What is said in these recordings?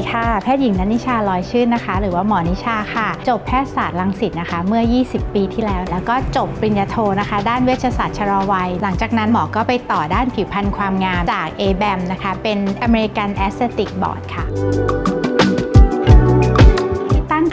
ดีค่ะ แพทย์หญิงนันนิชาลอยชื่นนะคะ หรือว่าหมอนิชาค่ะ จบแพทยศาสตร์รังสิตนะคะ เมื่อ 20 ปีที่แล้ว แล้วก็จบปริญญาโทนะคะ ด้านเวชศาสตร์ชะลอวัย หลังจากนั้นหมอก็ไปต่อด้านผิวพรรณความงามจาก ABAM นะคะ เป็น American Aesthetic Board ค่ะ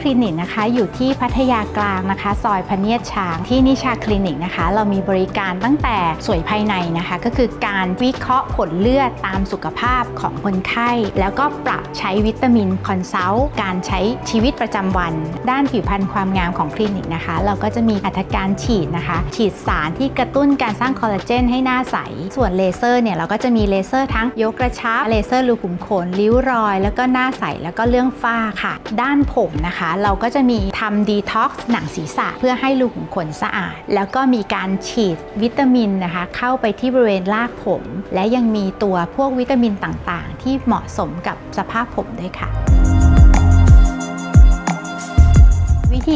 คลินิกนะคะ อยู่ที่พัทยากลางนะคะ ซอยพเนียดช้างที่นิชาคลินิกนะคะ เรามีบริการตั้งแต่สวยภายในนะคะ ก็คือการวิเคราะห์ผลเลือดตามสุขภาพของคนไข้ แล้วก็ปรับใช้วิตามินคอนซัลท์การใช้ชีวิตประจำวัน ด้านผิวพรรณความงามของคลินิกนะคะ เราก็จะมีอัตการฉีดนะคะ ฉีดสารที่กระตุ้นการสร้างคอลลาเจนให้หน้าใส ส่วนเลเซอร์เนี่ยเราก็จะมีเลเซอร์ทั้งยกกระชับเลเซอร์รูขุมขนริ้วรอย แล้วก็หน้าใสแล้วก็เรื่องฝ้าค่ะ ด้านผมนะคะเราก็จะมีทำดีท็อกซ์หนังศีรษะ เพื่อให้รูขุมขนสะอาด แล้วก็มีการฉีดวิตามินนะคะ เข้าไปที่บริเวณรากผม และยังมีตัวพวกวิตามินต่างๆ ที่เหมาะสมกับสภาพผมด้วยค่ะ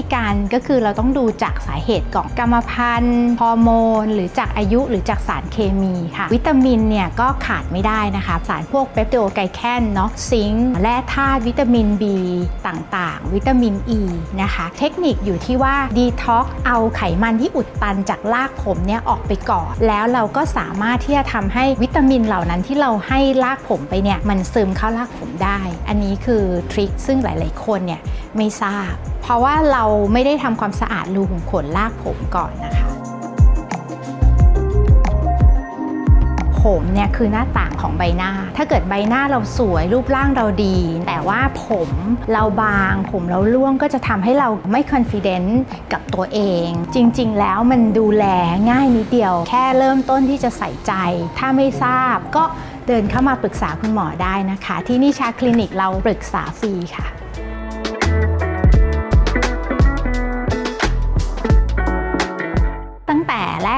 ธีการก็คือเราต้องดูจากสาเหตุของกรรมพันธุ์ฮอร์โมน หรือจากอายุหรือจากสารเคมีค่ะ วิตามินเนี่ยก็ขาดไม่ได้นะคะ สารพวกเปปโตไกแคนเนาะซิงค์แร่ธาตุวิตามิน B ต่างๆ วิตามิน E นะคะ เทคนิคอยู่ที่ว่าดีท็อกเอาไขมันที่อุดตันจากรากผมเนี่ยออกไปก่อน แล้วเราก็สามารถที่จะทำให้วิตามินเหล่านั้นที่เราให้รากผมไปเนี่ยมันซึมเข้ารากผมได้ อันนี้คือทริคซึ่งหลาย ๆ คนเนี่ยไม่ทราบ เพราะว่าเราไม่ได้ทำความสะอาดรูขุมขนรากผมก่อนนะคะ ผมเนี่ยคือหน้าต่างของใบหน้า ถ้าเกิดใบหน้าเราสวยรูปร่างเราดี แต่ว่าผมเราบาง ผมเราร่วงก็จะทำให้เราไม่ confident กับตัวเอง จริง ๆ แล้วมันดูแลง่ายนิดเดียว แค่เริ่มต้นที่จะใส่ใจ ถ้าไม่ทราบก็เดินเข้ามาปรึกษาคุณหมอได้นะคะ ที่นิชาคลินิกเราปรึกษาฟรีค่ะ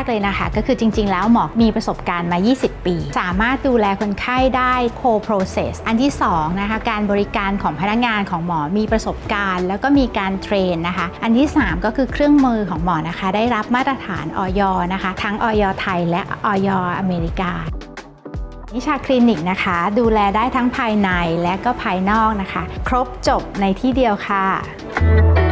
กเลยนะคะ ก็คือจริง ๆ แล้วหมอมีประสบการณ์มา 20 ปี สามารถดูแลคนไข้ได้ co-process อันที่2นะคะการบริการของพนักงานของหมอมีประสบการณ์ แล้วก็มีการเทรนนะคะ อันที่ 3 ก็คือเครื่องมือของหมอนะคะ ได้รับมาตรฐานออยนะคะ ทั้งออยไทยและออยอเมริกานิชาคลินิกนะคะ ดูแลได้ทั้งภายในและก็ภายนอกนะคะ ครบจบในที่เดียวค่ะ